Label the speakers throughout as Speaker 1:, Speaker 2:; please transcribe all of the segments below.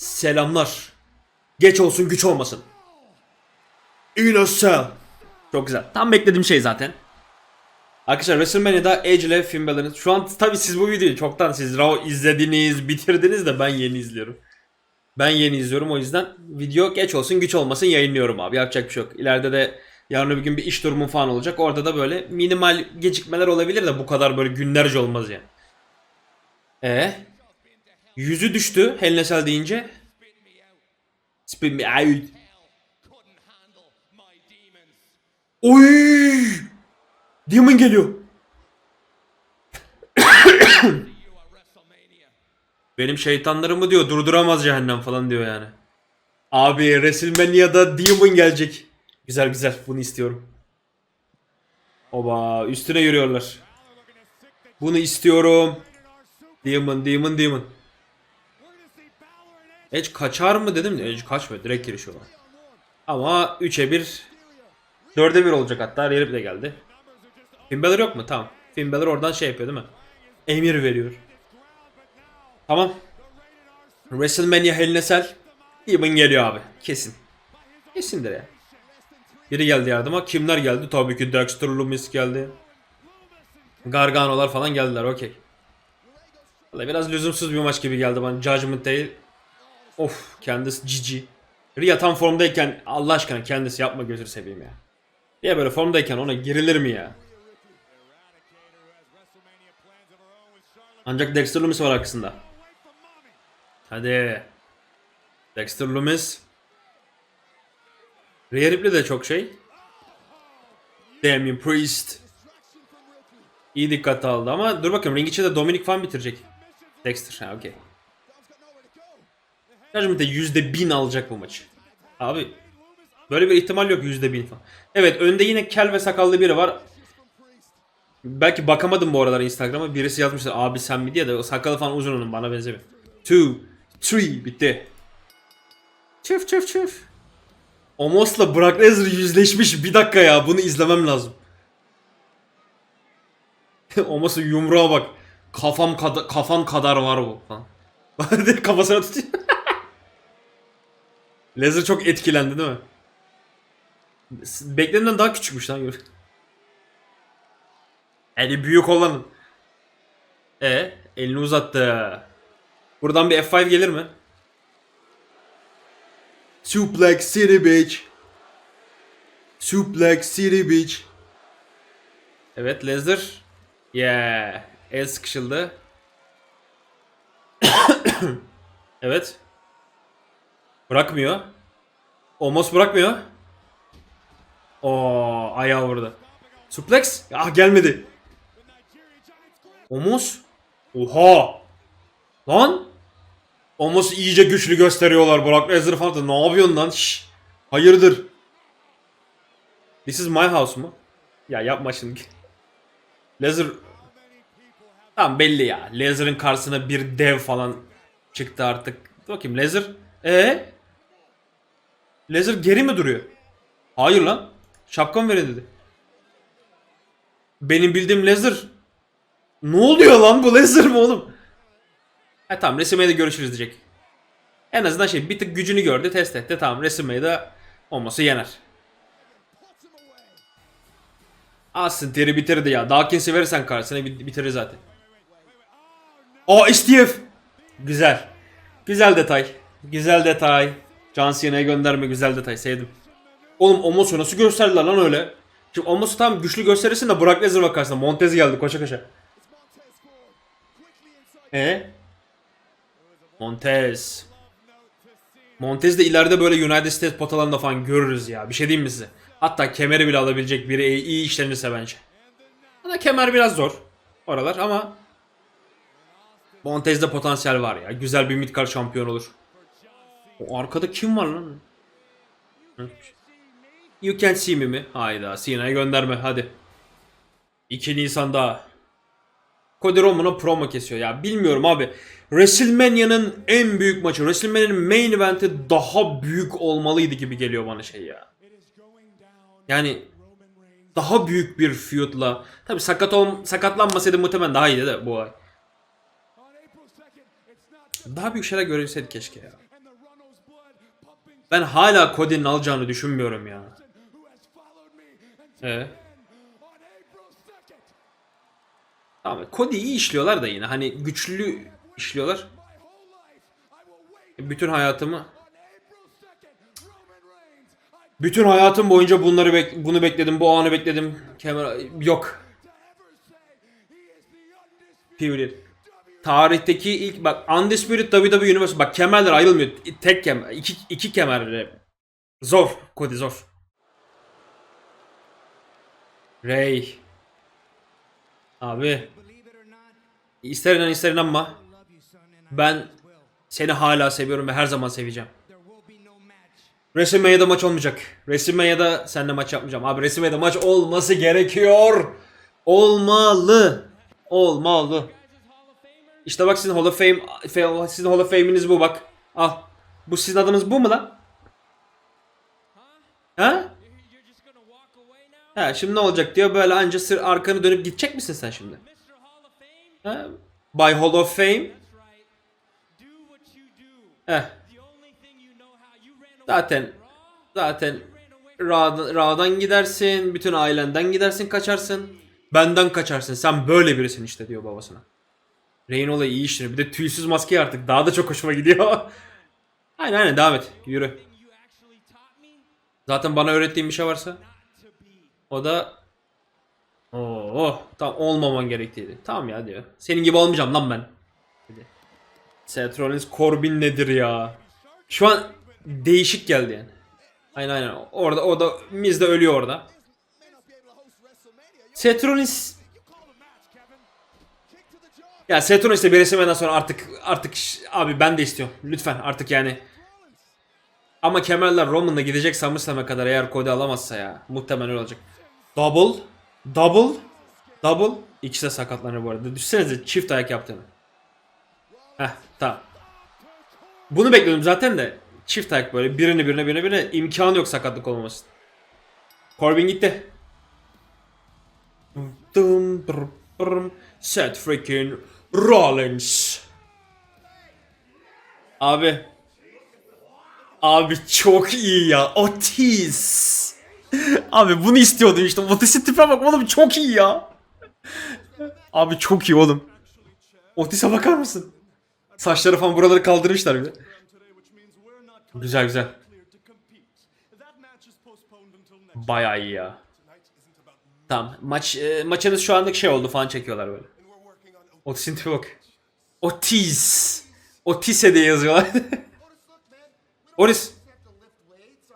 Speaker 1: Selamlar. Geç olsun güç olmasın. Innocel. Çok güzel. Tam beklediğim şey zaten. Arkadaşlar WrestleMania'da Edge ile Finn Balor'ın şu an tabi siz bu videoyu çoktan siz Raw izlediniz, bitirdiniz de ben yeni izliyorum. Ben yeni izliyorum o yüzden video geç olsun güç olmasın yayınlıyorum abi yapacak bir şey yok. İleride de yarın bir gün bir iş durumu falan olacak. Orada da böyle minimal gecikmeler olabilir de bu kadar böyle günlerce olmaz yani. E Yüzü düştü Hell Cell deyince. Spin me out. Oy! Demon geliyor. Benim şeytanlarımı diyor durduramaz cehennem falan diyor yani. Abi WrestleMania'da Demon gelecek. Güzel güzel bunu istiyorum. Oba üstüne yürüyorlar. Bunu istiyorum. Demon Demon Demon. Edge kaçar mı dedim de Edge kaçmıyor direkt girişiyorlar. Ama 3'e 1 4'e 1 olacak hatta Riyerip de geldi. Finn Balor yok mu? Tamam. Finn Balor oradan şey yapıyor değil mi? Emir veriyor. Tamam. WrestleMania Hell in a Cell. Demon geliyor abi. Kesin. Kesindir ya. Biri geldi yardıma. Kimler geldi? Tabii ki Dexter Lumis geldi. Gargano'lar falan geldiler. Okey. Vallahi biraz lüzumsuz bir maç gibi geldi bana. Judgment Day. Of kendisi cici. Rhea tam formdayken Allah aşkına kendisi yapma gözünü seveyim ya. Ya böyle formdayken ona girilir mi ya? Ancak Dexter Lumis var arkasında. Hadi. Dexter Lumis. Rhea Ripley de çok şey. Damien Priest. İyi dikkat aldı ama dur bakayım ring içinde Dominic falan bitirecek. Dexter ha okey. Judgment'e yüzde bin alacak bu maçı. Abi böyle bir ihtimal yok yüzde bin falan. Evet önde yine kel ve sakallı biri var. Belki bakamadım bu aralar Instagram'a. Birisi yazmıştı abi sen mi diye de sakalı falan uzun onun bana benzemiyor. Two, three bitti. Çöf çöf çöf. Omos'la Brock Lesnar yüzleşmiş bir dakika ya bunu izlemem lazım. Omos'un yumruğa bak. Kafam kadar, kafam kadar var bu. Kafasına tutuyor. Lesnar çok etkilendi değil mi? Beklenenden daha küçükmüş lan. Eli büyük olanın. E elini uzattı. Buradan bir F5 gelir mi? Suplex City Beach. Suplex City Beach. Evet Lesnar. Yeah. El sıkışıldı. evet. Bırakmıyor. Omos bırakmıyor. Oo ayağı vurdu. Suplex. Ah gelmedi. Omos. Oha. Lan. Omos iyice güçlü gösteriyorlar. Brock Lesnar falan da ne yapıyorsun lan? Şş. Hayırdır? This is my house mu? Ya yapma şimdi. Lesnar Tamam belli ya. Lesnar'ın karşısına bir dev falan çıktı artık. Bakayım Lesnar. E Lesnar geri mi duruyor? Hayır lan. Şapkan verin dedi. Benim bildiğim Lesnar. Ne oluyor lan bu Lesnar mı oğlum? Ha tamam WrestleMania'da görüşürüz diyecek. En azından şey bir tık gücünü gördü test etti. Tamam WrestleMania'da olması yener. Aslında Terry bitirdi ya. Dawkins'i verirsen karşısına bit- bitirir zaten. O STF. Güzel. Güzel detay. Güzel detay. John Cena'ya gönderme güzel detay. Sevdim. Oğlum Omos'u nasıl gösterdiler lan öyle? Şimdi Omos'u tam güçlü gösterirsin de Brock Lesnar bak karşısına. Montez geldi koşa koşa. E? Montez. Montez de ileride böyle United States potalarında falan görürüz ya. Bir şey diyeyim mi size? Hatta kemeri bile alabilecek biri iyi, iyi işlenirse bence. Ama kemer biraz zor. Oralar ama Montez'de potansiyel var ya. Güzel bir midcard şampiyon olur. O arkada kim var lan? You can see me mi? Hayda Sina'ya gönderme hadi. 2 Nisan'da Cody Roman'a promo kesiyor ya. Bilmiyorum abi. WrestleMania'nın en büyük maçı. WrestleMania'nın main eventi daha büyük olmalıydı gibi geliyor bana şey ya. Yani daha büyük bir feud'la. Tabi sakat ol sakatlanmasaydı muhtemelen daha iyiydi de bu olay. Daha büyük şeyler görebilseydik keşke ya. Ben hala Cody'nin alacağını düşünmüyorum ya. Evet. Tamam. Cody iyi işliyorlar da yine. Hani güçlü işliyorlar. Bütün hayatımı bütün hayatım boyunca bunları bek bunu bekledim, bu anı bekledim. Kemer yok. Period. Tarihteki ilk bak Undisputed WWE Universe bak kemerler ayrılmıyor. Tek kemer, iki, iki kemer. Zor. Cody zor. Ray. Abi. İster inan ister inanma. Ben seni hala seviyorum ve her zaman seveceğim. WrestleMania'da maç olmayacak. WrestleMania'da seninle maç yapmayacağım. Abi WrestleMania'da maç olması gerekiyor. Olmalı. Olmalı. İşte bak sizin Hall of Fame, sizin Hall of Fame'iniz bu bak. Al. Bu sizin adınız bu mu lan? Ha? Ha şimdi ne olacak diyor böyle anca sır arkanı dönüp gidecek misin sen şimdi? Ha? By Hall of Fame. Heh. Zaten zaten Ra'dan, Ra'dan gidersin, bütün ailenden gidersin, kaçarsın. Benden kaçarsın. Sen böyle birisin işte diyor babasına. Rain olayı iyi işliyor. Bir de tüysüz maske artık. Daha da çok hoşuma gidiyor. aynen aynen devam et. Yürü. Zaten bana öğrettiğin bir şey varsa o da Oo, tam olmaman gerektiğiydi. Tamam ya diyor. Senin gibi olmayacağım lan ben. Dedi. Seth Rollins Corbin nedir ya? Şu an değişik geldi yani. Aynen aynen. Orada o da Miz de ölüyor orada. Seth Rollins ya de bir resimden sonra artık artık abi ben de istiyorum. Lütfen artık yani. Ama kemerler Roman'la gidecek SummerSlam'a kadar eğer Cody alamazsa ya. Muhtemelen öyle olacak. Double. Double. Double. İkisi de sakatlanır bu arada. Düşünsenize çift ayak yaptığını. Heh tamam. Bunu bekliyordum zaten de. Çift ayak böyle birini birine birine birine imkanı yok sakatlık olmaması. Corbin gitti. Seth freaking Rollins. Abi. Abi çok iyi ya. Otis. Abi bunu istiyordum işte. Otis'in tipe bak oğlum çok iyi ya. Abi çok iyi oğlum. Otis'e bakar mısın? Saçları falan buraları kaldırmışlar bir de. Güzel güzel. Bayağı iyi ya. Tamam. Maç e, maçınız şu anlık şey oldu falan çekiyorlar böyle. Otis'in tipe bak. Otis. Otis'e de yazıyorlar. Otis.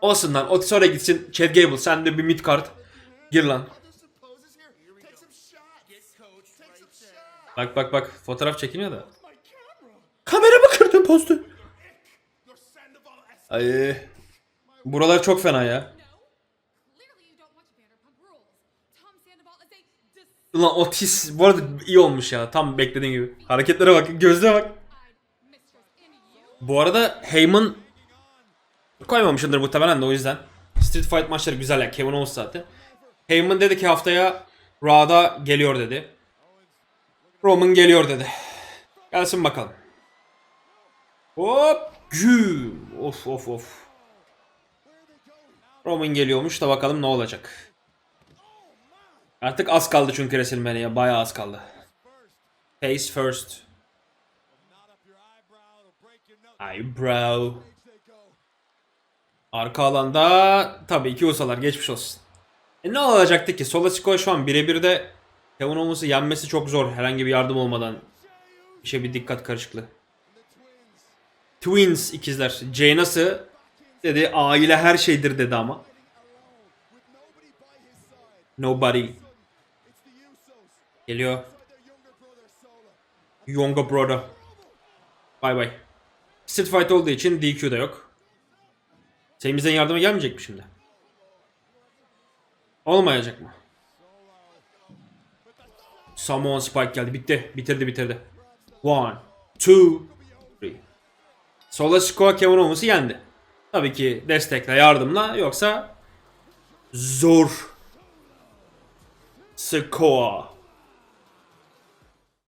Speaker 1: Olsun lan. Otis oraya gitsin. Chad Gable sen de bir mid card. Gir lan. Bak bak bak. Fotoğraf çekiniyor da. Kamerama kırdın postu. Ay. Buralar çok fena ya. Ulan Otis bu arada iyi olmuş ya. Tam beklediğin gibi. Hareketlere bak. Gözlere bak. Bu arada Heyman koymamışındır muhtemelen de o yüzden. Street Fight maçları güzel ya. Kevin Owens zaten. Heyman dedi ki haftaya Raw'da geliyor dedi. Roman geliyor dedi. Gelsin bakalım. Hop. Güm. Of of of. Roman geliyormuş da bakalım ne olacak. Artık az kaldı çünkü WrestleMania'ya. Bayağı az kaldı. Face first. Eyebrow. Arka alanda tabii ki Usalar geçmiş olsun. E ne olacaktı ki? Sola Sikoa şu an birebir de Kevin Owens'ı yenmesi çok zor. Herhangi bir yardım olmadan. Bir şey bir dikkat karışıklığı. Twins ikizler. Jay nasıl dedi aile her şeydir dedi ama. Nobody. Geliyor. Younger brother. Bay bay. Street Fight olduğu için DQ da yok. Senin bizden yardıma gelmeyecek mi şimdi? Olmayacak mı? Samoan Spike geldi. Bitti. Bitirdi bitirdi. One, two, three. Sola Sikoa Kevin Owens'ı yendi. Tabii ki destekle, yardımla yoksa zor. Sikoa.